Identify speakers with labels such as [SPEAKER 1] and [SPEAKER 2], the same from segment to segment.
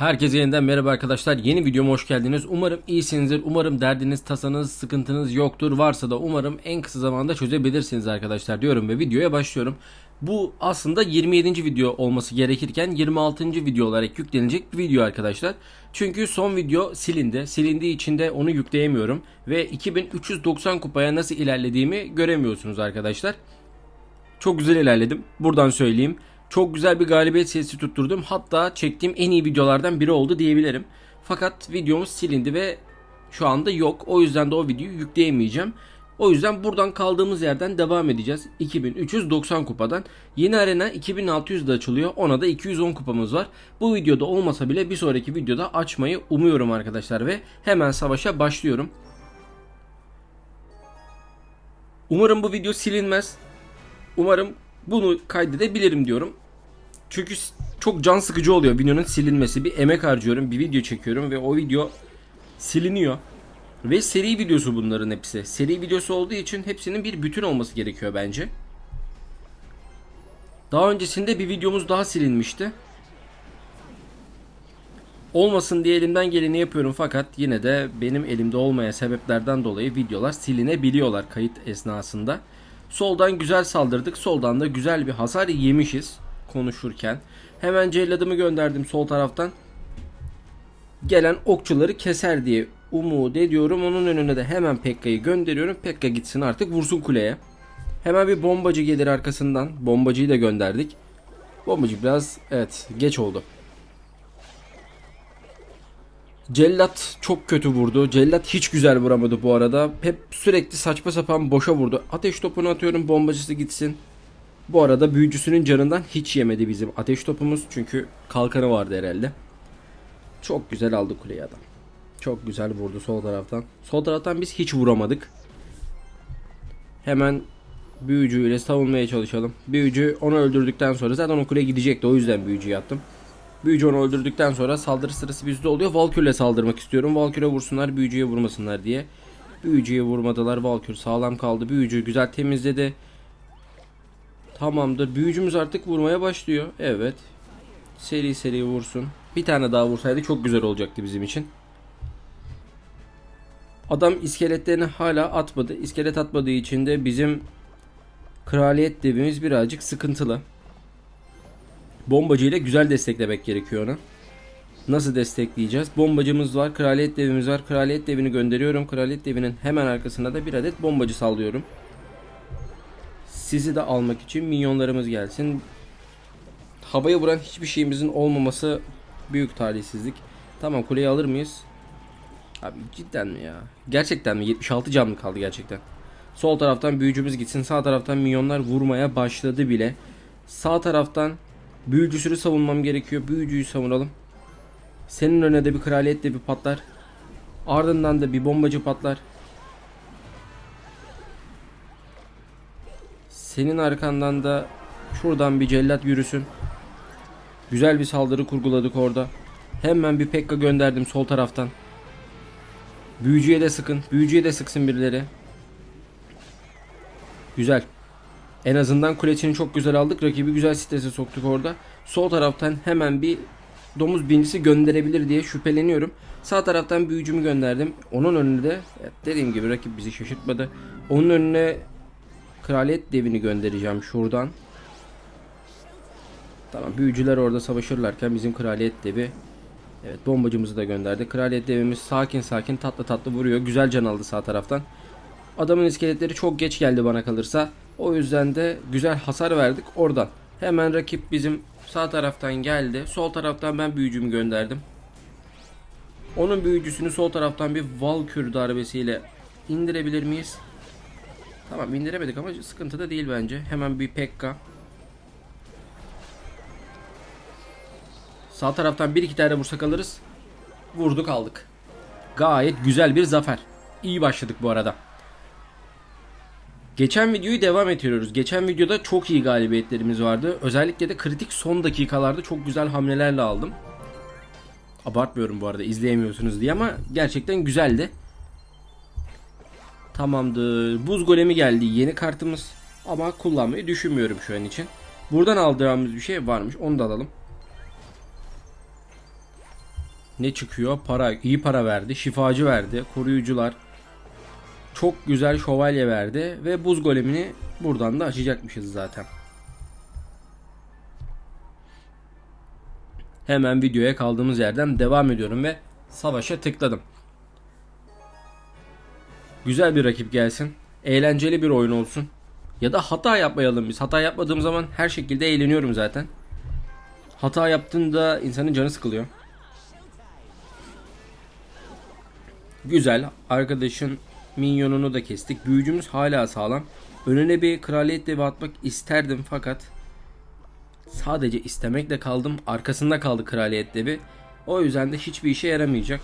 [SPEAKER 1] Herkese yeniden merhaba arkadaşlar. Yeni videoma hoş geldiniz. Umarım iyisinizdir. Umarım derdiniz, tasanız, sıkıntınız yoktur. Varsa da umarım en kısa zamanda çözebilirsiniz arkadaşlar diyorum ve videoya başlıyorum. Bu aslında 27. video olması gerekirken 26. video olarak yüklenecek bir video arkadaşlar. Çünkü son video silindi. Silindiği için de onu yükleyemiyorum. Ve 2390 kupaya nasıl ilerlediğimi göremiyorsunuz arkadaşlar. Çok güzel ilerledim. Buradan söyleyeyim. Çok güzel bir galibiyet serisi tutturdum. Hatta çektiğim en iyi videolardan biri oldu diyebilirim. Fakat videomuz silindi ve şu anda yok. O yüzden de o videoyu yükleyemeyeceğim. O yüzden buradan kaldığımız yerden devam edeceğiz. 2390 kupadan. Yeni arena 2600'de açılıyor. Ona da 210 kupamız var. Bu videoda olmasa bile bir sonraki videoda açmayı umuyorum arkadaşlar ve hemen savaşa başlıyorum. Umarım bu video silinmez. Umarım bunu kaydedebilirim diyorum. Çünkü çok can sıkıcı oluyor videonun silinmesi. Bir emek harcıyorum, bir video çekiyorum ve o video siliniyor. Ve seri videosu bunların hepsi. Seri videosu olduğu için hepsinin bir bütün olması gerekiyor bence. Daha öncesinde bir videomuz daha silinmişti. Olmasın diye elimden geleni yapıyorum fakat yine de benim elimde olmayan sebeplerden dolayı videolar silinebiliyorlar kayıt esnasında. Soldan güzel saldırdık. Soldan da güzel bir hasar yemişiz konuşurken. Hemen celladımı gönderdim sol taraftan. Gelen okçuları keser diye umut ediyorum. Onun önüne de hemen Pekka'yı gönderiyorum. Pekka gitsin artık vursun kuleye. Hemen bir bombacı gelir arkasından. Bombacıyı da gönderdik. Bombacı biraz evet geç oldu. Cellat çok kötü vurdu. Cellat hiç güzel vuramadı bu arada. Hep sürekli saçma sapan boşa vurdu. Ateş topunu atıyorum bombacısı gitsin. Bu arada büyücüsünün canından hiç yemedi bizim ateş topumuz. Çünkü kalkanı vardı herhalde. Çok güzel aldı kuleyi adam. Çok güzel vurdu sol taraftan. Sol taraftan biz hiç vuramadık. Hemen büyücüyle savunmaya çalışalım. Büyücü onu öldürdükten sonra zaten o kule gidecekti. O yüzden büyücüyü attım. Büyücü onu öldürdükten sonra saldırı sırası bizde oluyor. Valkür'le saldırmak istiyorum. Valkür'e vursunlar, büyücüye vurmasınlar diye. Büyücüye vurmadılar. Valkür sağlam kaldı. Büyücü güzel temizledi. Tamamdır. Büyücümüz artık vurmaya başlıyor. Evet. Seri seri vursun. Bir tane daha vursaydı çok güzel olacaktı bizim için. Adam iskeletlerini hala atmadı. İskelet atmadığı için de bizim kraliyet devimiz birazcık sıkıntılı. Bombacıyla güzel desteklemek gerekiyor ona. Nasıl destekleyeceğiz? Bombacımız var, kraliyet devimiz var. Kraliyet devini gönderiyorum. Kraliyet devinin hemen arkasına da bir adet bombacı sallıyorum. Sizi de almak için minyonlarımız gelsin. Havaya vuran hiçbir şeyimizin olmaması büyük talihsizlik. Tamam kuleyi alır mıyız? Abi cidden mi ya? Gerçekten mi? 76 can kaldı gerçekten? Sol taraftan büyücümüz gitsin. Sağ taraftan minyonlar vurmaya başladı bile. Sağ taraftan büyücüsünü savunmam gerekiyor. Büyücüyü savunalım. Senin önüne de bir kraliyet de bir patlar. Ardından da bir bombacı patlar. Senin arkandan da şuradan bir cellat yürüsün. Güzel bir saldırı kurguladık orada. Hemen bir Pekka gönderdim sol taraftan. Büyücüye de sıkın. Büyücüye de sıksın birileri. Güzel. En azından kuletini çok güzel aldık. Rakibi güzel strese soktuk orada. Sol taraftan hemen bir domuz binicisi gönderebilir diye şüpheleniyorum. Sağ taraftan büyücümü gönderdim. Onun önüne de evet, dediğim gibi rakip bizi şaşırtmadı. Onun önüne kraliyet devini göndereceğim şuradan. Tamam büyücüler orada savaşırlarken bizim kraliyet devi Evet bombacımızı da gönderdi. Kraliyet devimiz sakin sakin tatlı tatlı vuruyor. Güzel can aldı sağ taraftan. Adamın iskeletleri çok geç geldi bana kalırsa. O yüzden de güzel hasar verdik oradan. Hemen rakip bizim sağ taraftan geldi. Sol taraftan ben büyücümü gönderdim. Onun büyücüsünü sol taraftan bir Valkür darbesiyle indirebilir miyiz? Tamam indiremedik ama sıkıntı da değil bence. Hemen bir Pekka. Sağ taraftan bir iki tane vursak alırız. Vurduk aldık. Gayet güzel bir zafer. İyi başladık bu arada. Geçen videoyu devam ettiriyoruz. Geçen videoda çok iyi galibiyetlerimiz vardı. Özellikle de kritik son dakikalarda çok güzel hamlelerle aldım. Abartmıyorum bu arada izleyemiyorsunuz diye ama gerçekten güzeldi. Tamamdır. Buz golemi geldi. Yeni kartımız. Ama kullanmayı düşünmüyorum şu an için. Buradan aldığımız bir şey varmış. Onu da alalım. ne çıkıyor? Para, iyi para verdi. Şifacı verdi. Koruyucular. Çok güzel şövalye verdi. Ve buz golemini buradan da açacakmışız zaten. Hemen videoya kaldığımız yerden devam ediyorum ve savaşa tıkladım. Güzel bir rakip gelsin. Eğlenceli bir oyun olsun. Ya da hata yapmayalım biz. Hata yapmadığım zaman her şekilde eğleniyorum zaten. Hata yaptığında insanın canı sıkılıyor. Güzel. Arkadaşın minyonunu da kestik. Büyücümüz hala sağlam. Önüne bir kraliyet devi atmak isterdim fakat sadece istemekle kaldım. Arkasında kaldı kraliyet devi. O yüzden de hiçbir işe yaramayacak.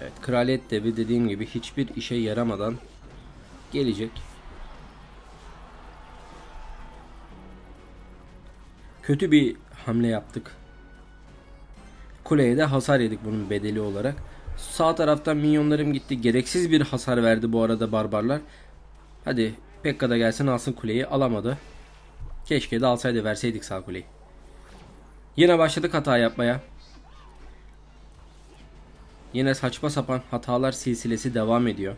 [SPEAKER 1] Evet kraliyet devi dediğim gibi hiçbir işe yaramadan gelecek. Kötü bir hamle yaptık. Kuleye de hasar yedik bunun bedeli olarak. Sağ taraftan minyonlarım gitti. Gereksiz bir hasar verdi bu arada barbarlar. Hadi Pekka da gelsin alsın kuleyi. Alamadı. Keşke de alsaydı verseydik sağ kuleyi. Yine başladık hata yapmaya. Yine saçma sapan hatalar silsilesi devam ediyor.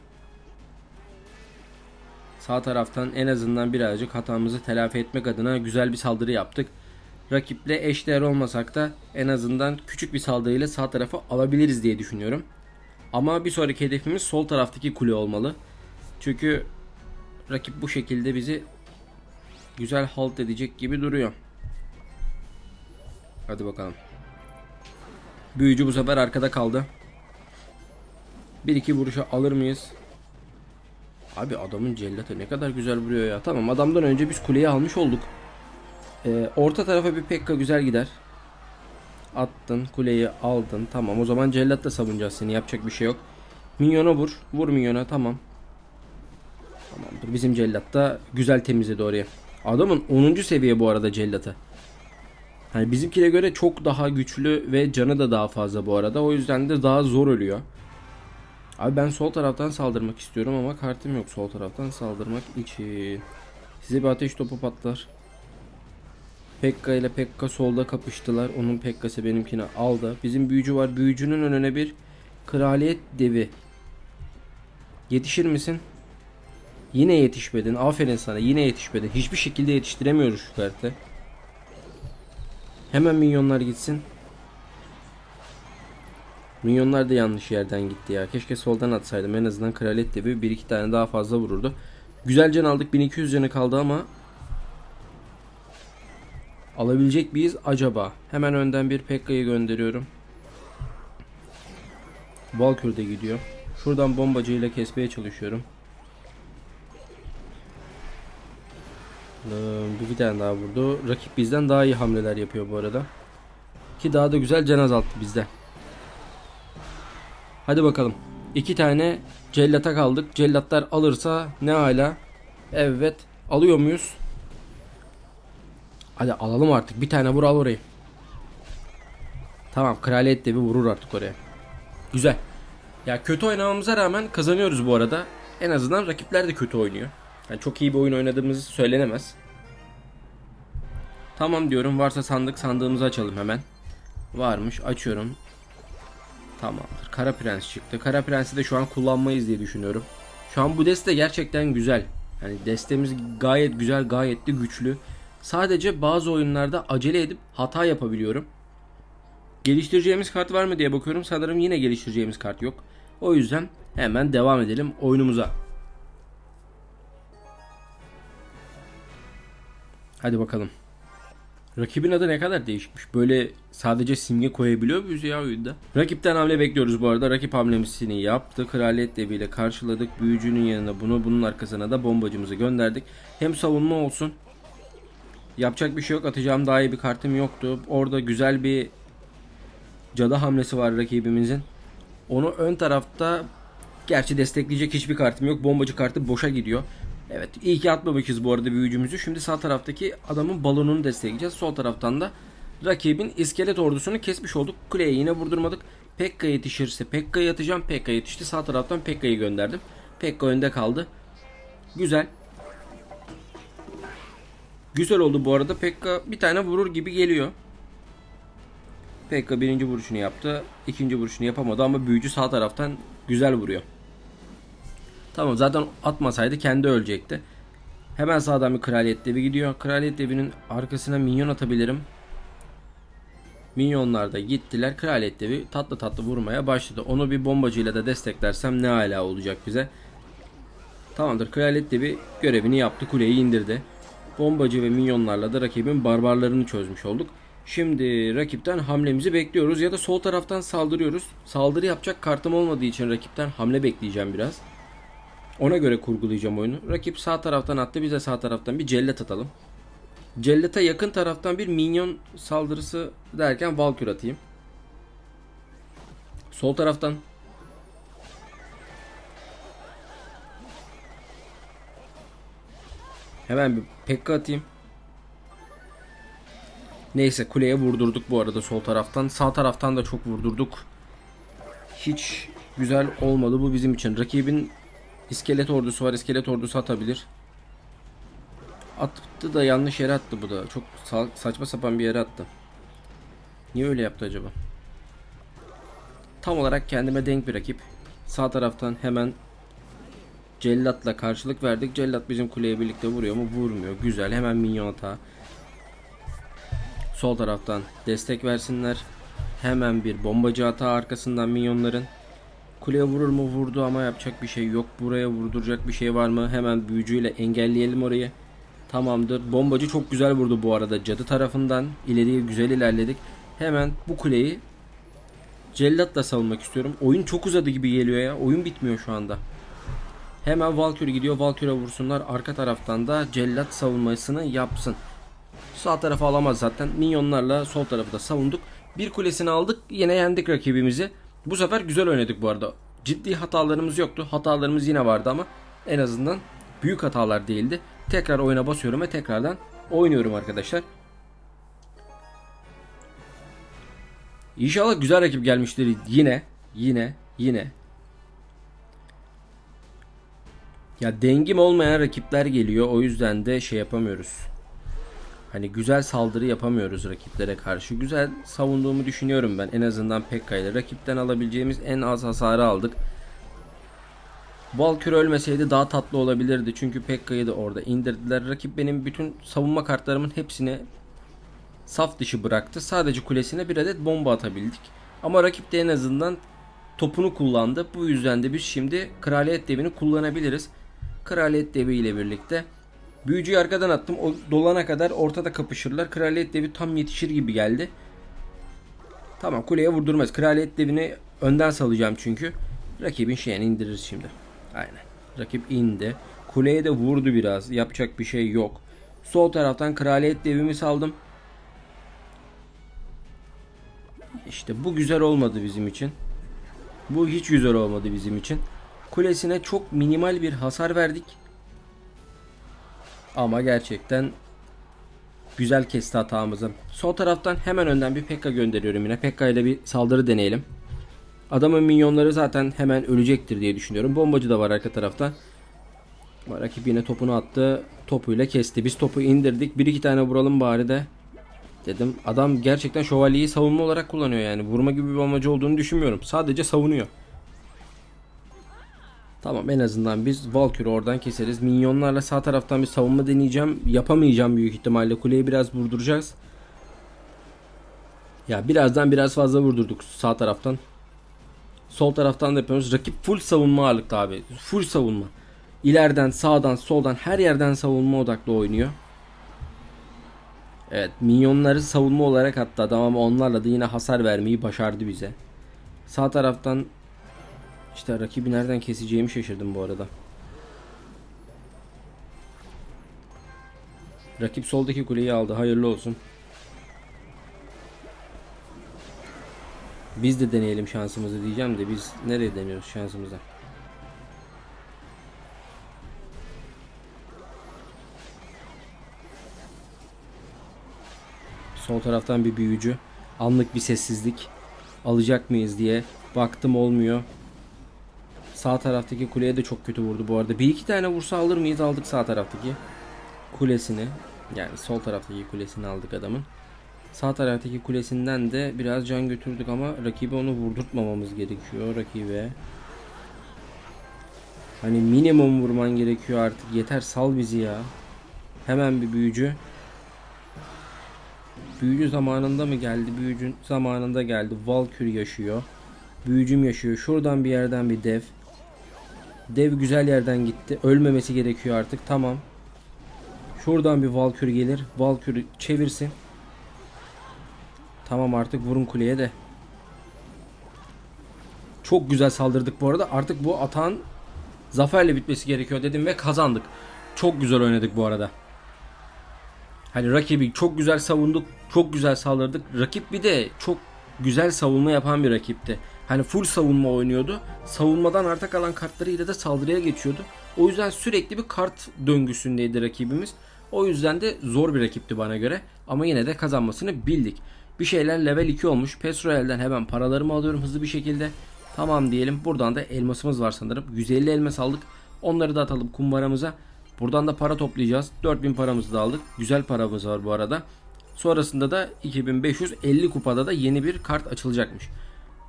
[SPEAKER 1] Sağ taraftan en azından birazcık hatamızı telafi etmek adına güzel bir saldırı yaptık. Rakiple eşdeğer olmasak da en azından küçük bir saldırıyla sağ tarafı alabiliriz diye düşünüyorum. Ama bir sonraki hedefimiz sol taraftaki kule olmalı. Çünkü rakip bu şekilde bizi güzel halt edecek gibi duruyor. Hadi bakalım. Büyücü bu sefer arkada kaldı. Bir iki vuruşa alır mıyız? Abi adamın cellatı ne kadar güzel vuruyor ya. Tamam adamdan önce biz kuleyi almış olduk. Ee, orta tarafa bir Pekka güzel gider. Attın kuleyi aldın. Tamam o zaman cellatla savunacağız seni. Yapacak bir şey yok. Minyona vur. Vur minyona tamam. Tamamdır. Bizim cellat da güzel temizledi oraya. Adamın 10. seviye bu arada cellatı. Hani bizimkine göre çok daha güçlü ve canı da daha fazla bu arada. O yüzden de daha zor ölüyor. Abi ben sol taraftan saldırmak istiyorum ama kartım yok sol taraftan saldırmak için. Size bir ateş topu patlar. Pekka ile Pekka solda kapıştılar. Onun Pekka'sı benimkini aldı. Bizim büyücü var. Büyücünün önüne bir kraliyet devi. Yetişir misin? Yine yetişmedin. Aferin sana. Yine yetişmedin. Hiçbir şekilde yetiştiremiyoruz şu kartı. Hemen minyonlar gitsin. Minyonlar da yanlış yerden gitti ya. Keşke soldan atsaydım. En azından kraliyet devi bir iki tane daha fazla vururdu. Güzel can aldık. 1200 canı kaldı ama Alabilecek miyiz acaba? Hemen önden bir Pekka'yı gönderiyorum. Valkür de gidiyor. Şuradan bombacıyla kesmeye çalışıyorum. Bir tane daha vurdu. Rakip bizden daha iyi hamleler yapıyor bu arada. Ki daha da güzel can azalttı bizde. Hadi bakalım. İki tane cellata kaldık. Cellatlar alırsa ne hala? Evet. Alıyor muyuz? Hadi alalım artık. Bir tane vur al orayı. Tamam kraliyet devi vurur artık oraya. Güzel. Ya kötü oynamamıza rağmen kazanıyoruz bu arada. En azından rakipler de kötü oynuyor. Yani çok iyi bir oyun oynadığımız söylenemez. Tamam diyorum. Varsa sandık sandığımızı açalım hemen. Varmış. Açıyorum. Tamamdır. Kara Prens çıktı. Kara Prens'i de şu an kullanmayız diye düşünüyorum. Şu an bu deste gerçekten güzel. Yani destemiz gayet güzel, gayet de güçlü. Sadece bazı oyunlarda acele edip hata yapabiliyorum. Geliştireceğimiz kart var mı diye bakıyorum. Sanırım yine geliştireceğimiz kart yok. O yüzden hemen devam edelim oyunumuza. Hadi bakalım. Rakibin adı ne kadar değişikmiş. Böyle sadece simge koyabiliyor muyuz ya oyunda? Rakipten hamle bekliyoruz bu arada. Rakip hamlemesini yaptı. Kraliyet deviyle karşıladık. Büyücünün yanına bunu bunun arkasına da bombacımızı gönderdik. Hem savunma olsun Yapacak bir şey yok. Atacağım daha iyi bir kartım yoktu. Orada güzel bir cadı hamlesi var rakibimizin. Onu ön tarafta gerçi destekleyecek hiçbir kartım yok. Bombacı kartı boşa gidiyor. Evet iyi ki atmamışız bu arada büyücümüzü. Şimdi sağ taraftaki adamın balonunu destekleyeceğiz. Sol taraftan da rakibin iskelet ordusunu kesmiş olduk. Kuleye yine vurdurmadık. Pekka yetişirse Pekka'yı atacağım. Pekka yetişti. Sağ taraftan Pekka'yı gönderdim. Pekka önde kaldı. Güzel. Güzel oldu bu arada. Pekka bir tane vurur gibi geliyor. Pekka birinci vuruşunu yaptı. ikinci vuruşunu yapamadı ama büyücü sağ taraftan güzel vuruyor. Tamam zaten atmasaydı kendi ölecekti. Hemen sağdan bir kraliyet devi gidiyor. Kraliyet devinin arkasına minyon atabilirim. Minyonlar da gittiler. Kraliyet devi tatlı tatlı vurmaya başladı. Onu bir bombacıyla da desteklersem ne hala olacak bize. Tamamdır. Kraliyet devi görevini yaptı. Kuleyi indirdi. Bombacı ve minyonlarla da rakibin barbarlarını çözmüş olduk. Şimdi rakipten hamlemizi bekliyoruz ya da sol taraftan saldırıyoruz. Saldırı yapacak kartım olmadığı için rakipten hamle bekleyeceğim biraz. Ona göre kurgulayacağım oyunu. Rakip sağ taraftan attı. Biz de sağ taraftan bir cellat atalım. Cellata yakın taraftan bir minyon saldırısı derken Valkür atayım. Sol taraftan Hemen bir Pekka atayım. Neyse kuleye vurdurduk bu arada sol taraftan. Sağ taraftan da çok vurdurduk. Hiç güzel olmadı bu bizim için. Rakibin iskelet ordusu var. İskelet ordusu atabilir. Attı da yanlış yere attı bu da. Çok sa- saçma sapan bir yere attı. Niye öyle yaptı acaba? Tam olarak kendime denk bir rakip. Sağ taraftan hemen Cellat'la karşılık verdik. Cellat bizim kuleye birlikte vuruyor mu? Vurmuyor. Güzel. Hemen minyon hata. Sol taraftan destek versinler. Hemen bir bombacı hata arkasından minyonların. Kuleye vurur mu? Vurdu ama yapacak bir şey yok. Buraya vurduracak bir şey var mı? Hemen büyücüyle engelleyelim orayı. Tamamdır. Bombacı çok güzel vurdu bu arada cadı tarafından. İleriye güzel ilerledik. Hemen bu kuleyi Cellat'la savunmak istiyorum. Oyun çok uzadı gibi geliyor ya. Oyun bitmiyor şu anda. Hemen Valkyrie gidiyor. Valkyrie vursunlar. Arka taraftan da Cellat savunmasını yapsın. Sağ tarafı alamaz zaten. Minyonlarla sol tarafı da savunduk. Bir kulesini aldık. Yine yendik rakibimizi. Bu sefer güzel oynadık bu arada. Ciddi hatalarımız yoktu. Hatalarımız yine vardı ama en azından büyük hatalar değildi. Tekrar oyuna basıyorum ve tekrardan oynuyorum arkadaşlar. İnşallah güzel rakip gelmiştir yine. Yine. Yine. Ya dengim olmayan rakipler geliyor. O yüzden de şey yapamıyoruz. Hani güzel saldırı yapamıyoruz rakiplere karşı. Güzel savunduğumu düşünüyorum ben. En azından Pekka ile rakipten alabileceğimiz en az hasarı aldık. Valkür ölmeseydi daha tatlı olabilirdi. Çünkü Pekka'yı da orada indirdiler. Rakip benim bütün savunma kartlarımın hepsini saf dışı bıraktı. Sadece kulesine bir adet bomba atabildik. Ama rakip de en azından topunu kullandı. Bu yüzden de biz şimdi kraliyet devini kullanabiliriz. Kraliyet devi ile birlikte büyücüyü arkadan attım. O dolana kadar ortada kapışırlar. Kraliyet devi tam yetişir gibi geldi. Tamam kuleye vurdurmaz. Kraliyet devini önden salacağım çünkü. Rakibin şeyini indiririz şimdi. Aynen. Rakip indi. Kuleye de vurdu biraz. Yapacak bir şey yok. Sol taraftan kraliyet devimi saldım. İşte bu güzel olmadı bizim için. Bu hiç güzel olmadı bizim için. Kulesine çok minimal bir hasar verdik. Ama gerçekten güzel kesti hatamızı. Sol taraftan hemen önden bir Pekka gönderiyorum yine. Pekka ile bir saldırı deneyelim. Adamın minyonları zaten hemen ölecektir diye düşünüyorum. Bombacı da var arka tarafta. Yine topunu attı. Topuyla kesti. Biz topu indirdik. Bir iki tane vuralım bari de. Dedim adam gerçekten şövalyeyi savunma olarak kullanıyor yani. Vurma gibi bir amacı olduğunu düşünmüyorum. Sadece savunuyor. Tamam en azından biz Valkyrie oradan keseriz. Minyonlarla sağ taraftan bir savunma deneyeceğim. Yapamayacağım büyük ihtimalle. Kuleyi biraz vurduracağız. Ya birazdan biraz fazla vurdurduk sağ taraftan. Sol taraftan da yapıyoruz. Rakip full savunma ağırlıkta abi. Full savunma. İleriden, sağdan, soldan her yerden savunma odaklı oynuyor. Evet, minyonları savunma olarak attı adam ama onlarla da yine hasar vermeyi başardı bize. Sağ taraftan işte rakibi nereden keseceğimi şaşırdım bu arada. Rakip soldaki kuleyi aldı. Hayırlı olsun. Biz de deneyelim şansımızı diyeceğim de biz nereye deniyoruz şansımıza? Sol taraftan bir büyücü. Anlık bir sessizlik. Alacak mıyız diye baktım olmuyor. Sağ taraftaki kuleye de çok kötü vurdu bu arada. Bir iki tane vursa alır mıyız? Aldık sağ taraftaki kulesini. Yani sol taraftaki kulesini aldık adamın. Sağ taraftaki kulesinden de biraz can götürdük ama rakibe onu vurdurtmamamız gerekiyor rakibe. Hani minimum vurman gerekiyor artık. Yeter sal bizi ya. Hemen bir büyücü. Büyücü zamanında mı geldi? Büyücü zamanında geldi. Valkyrie yaşıyor. Büyücüm yaşıyor. Şuradan bir yerden bir dev. Dev güzel yerden gitti. Ölmemesi gerekiyor artık. Tamam. Şuradan bir Valkyrie gelir. Valkyrie çevirsin. Tamam artık vurun kuleye de. Çok güzel saldırdık bu arada. Artık bu atağın zaferle bitmesi gerekiyor dedim ve kazandık. Çok güzel oynadık bu arada. Hani rakibi çok güzel savunduk, çok güzel saldırdık. Rakip bir de çok güzel savunma yapan bir rakipti. Hani full savunma oynuyordu. Savunmadan arta kalan kartlarıyla da saldırıya geçiyordu. O yüzden sürekli bir kart döngüsündeydi rakibimiz. O yüzden de zor bir rakipti bana göre. Ama yine de kazanmasını bildik. Bir şeyler level 2 olmuş. Pesroel'den hemen paralarımı alıyorum hızlı bir şekilde. Tamam diyelim. Buradan da elmasımız var sanırım. 150 elmas aldık. Onları da atalım kumbaramıza. Buradan da para toplayacağız. 4000 paramızı da aldık. Güzel paramız var bu arada. Sonrasında da 2550 kupada da yeni bir kart açılacakmış.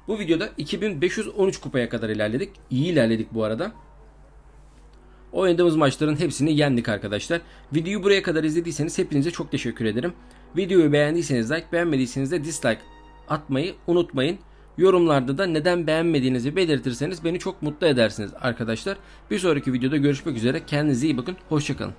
[SPEAKER 1] Bu videoda 2513 kupaya kadar ilerledik. İyi ilerledik bu arada. Oynadığımız maçların hepsini yendik arkadaşlar. Videoyu buraya kadar izlediyseniz hepinize çok teşekkür ederim. Videoyu beğendiyseniz like, beğenmediyseniz de dislike atmayı unutmayın. Yorumlarda da neden beğenmediğinizi belirtirseniz beni çok mutlu edersiniz arkadaşlar. Bir sonraki videoda görüşmek üzere. Kendinize iyi bakın. Hoşçakalın.